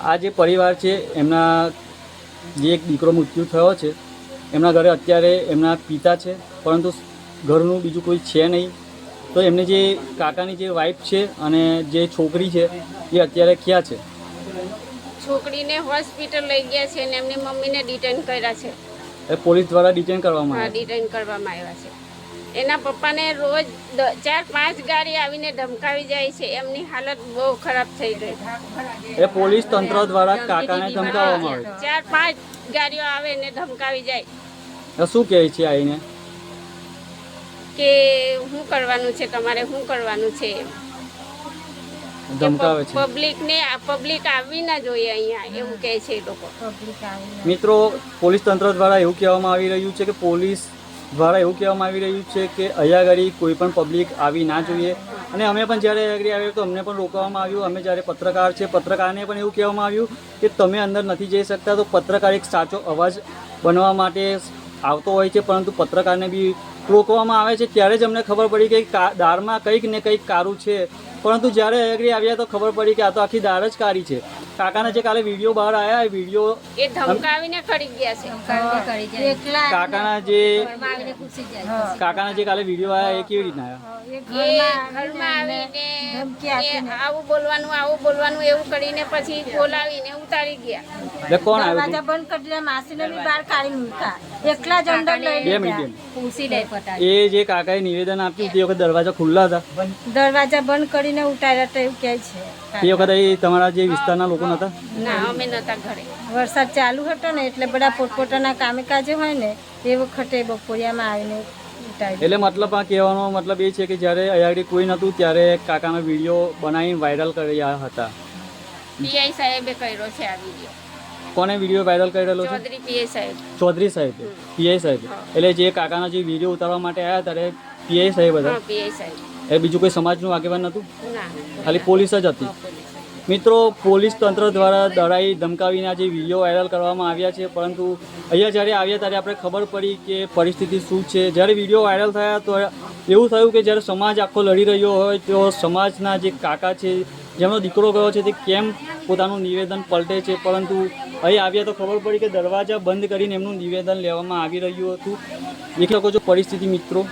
આ જે પરિવાર છે એમના જે એક દીકરો મૃત્યુ થયો છે એમના ઘરે અત્યારે એમના પિતા છે પરંતુ ઘરનું બીજું કોઈ છે નહીં. તો એમને જે કાકાની જે વાઈફ છે અને જે છોકરી છે એ અત્યારે ક્યાં છે? છોકરીને હોસ્પિટલ લઈ ગયા છે અને એમની મમ્મીને ડિટેન કર્યા છે. એ પોલીસ દ્વારા ડિટેન કરવામાં આવ્યા ડિટેન કરવામાં આવ્યા છે. એના પપ્પાને રોજ ચાર પાંચ ગાડી આવીને ધમકાવી જાય છે. એમની હાલત બહુ ખરાબ થઈ ગઈ એ પોલીસ તંત્ર દ્વારા કાકાને ધમકાવવામાં આવે ચાર પાંચ ગાડીઓ આવે ને ધમકાવી જાય. શું કહે છે આવીને કે શું કરવાનું છે તમારે શું કરવાનું છે એમ. ધમકાવે છે. પબ્લિકને આ પબ્લિક આવવી ના જોઈએ અહીંયા એવું કહે છે લોકો. મિત્રો પોલીસ તંત્ર દ્વારા એવું કહેવામાં આવી રહ્યું છે કે પોલીસ દ્વારા એવું કહેવામાં આવી રહ્યું છે કે અહીંયા આગળ કોઈ પણ પબ્લિક આવી ના જોઈએ. અને અમે પણ જ્યારે આગળ આવ્યા તો અમને પણ રોકવામાં આવ્યું. અમે જ્યારે પત્રકાર છે, પત્રકારને પણ એવું કહેવામાં આવ્યું કે તમે અંદર નથી જઈ શકતા તો પત્રકાર એક સાચો અવાજ બનવા માટે આવતો હોય છે, પરંતુ પત્રકારને બી રોકવામાં આવે છે. ત્યારે જ અમને ખબર પડી કે દાળમાં કંઈક ને કંઈક કારું છે. પરંતુ જ્યારે આગળ આવ્યા તો ખબર પડી કે આ તો આખી દાર જ કારી છે. કાકાના જે કાલે વીડિયો બહાર આવ્યા એ વીડિયો એ ધમકાવીને ખરી ગયા છે. કાકાના જે કાકાના જે કાલે વીડિયો આવ્યા એ કેવી રીતના આવ્યા ઘરમાં આવીને આવું બોલવાનું આવું બોલવાનું એવું કરીને પછી બોલાવીને ઉતારી ગયા. એટલે કોણ આવ્યું દરવાજા બંધ કરી દીધા માસીને બી બહાર કાઢી મૂકા એકલા જ અંદર લઈ બે એ જે કાકાએ નિવેદન આપ્યું તે વખત દરવાજા ખુલ્લા હતા? દરવાજા બંધ કરીને ઉતાર્યા તો એવું કહે છે. તે વખત તમારા જે વિસ્તારના લોકો નતા ના અમે નતા ઘરે. વરસાદ ચાલુ હતો ને એટલે બધા પોતપોતાના કામે કાજે હોય ને એ વખતે બપોરિયામાં આવીને એટલે મતલબ આ કહેવાનો મતલબ એ છે કે જ્યારે અયાડી કોઈ નહોતું ત્યારે કાકાનો વીડિયો બનાવીને વાયરલ કર્યા હતા. પીઆઈ સાહેબે કર્યો છે આ વીડિયો. કોને વીડિયો વાયરલ કરેલો છે? ચૌધરી પીઆઈ સાહેબ. ચૌધરી સાહેબ. પીઆઈ સાહેબ. એટલે જે કાકાના જે વીડિયો ઉતારવા માટે આવ્યા ત્યારે પીઆઈ સાહેબ હતા? હા પીઆઈ સાહેબ. એ બીજું કોઈ સમાજનું આગેવાન નહોતું? ખાલી પોલીસ જ હતી? મિત્રો, પોલીસ તંત્ર દ્વારા દડાઈ ધમકાવીના જે વીડિયો વાયરલ કરવામાં આવ્યા છે, પરંતુ અહીંયા જ્યારે આવ્યા ત્યારે આપણે ખબર પડી કે પરિસ્થિતિ શું છે. જ્યારે વીડિયો વાયરલ થયા તો એવું થયું કે જ્યારે સમાજ આખો લડી રહ્યો હોય, તો સમાજના જે કાકા છે, જેમનો દીકરો ગયો છે, તે કેમ પોતાનું નિવેદન પલટે છે? પરંતુ અહીં આવ્યા તો ખબર પડી કે દરવાજા બંધ કરીને એમનું નિવેદન લેવામાં આવી રહ્યું હતું. દેખી શકો છો પરિસ્થિતિ, મિત્રો.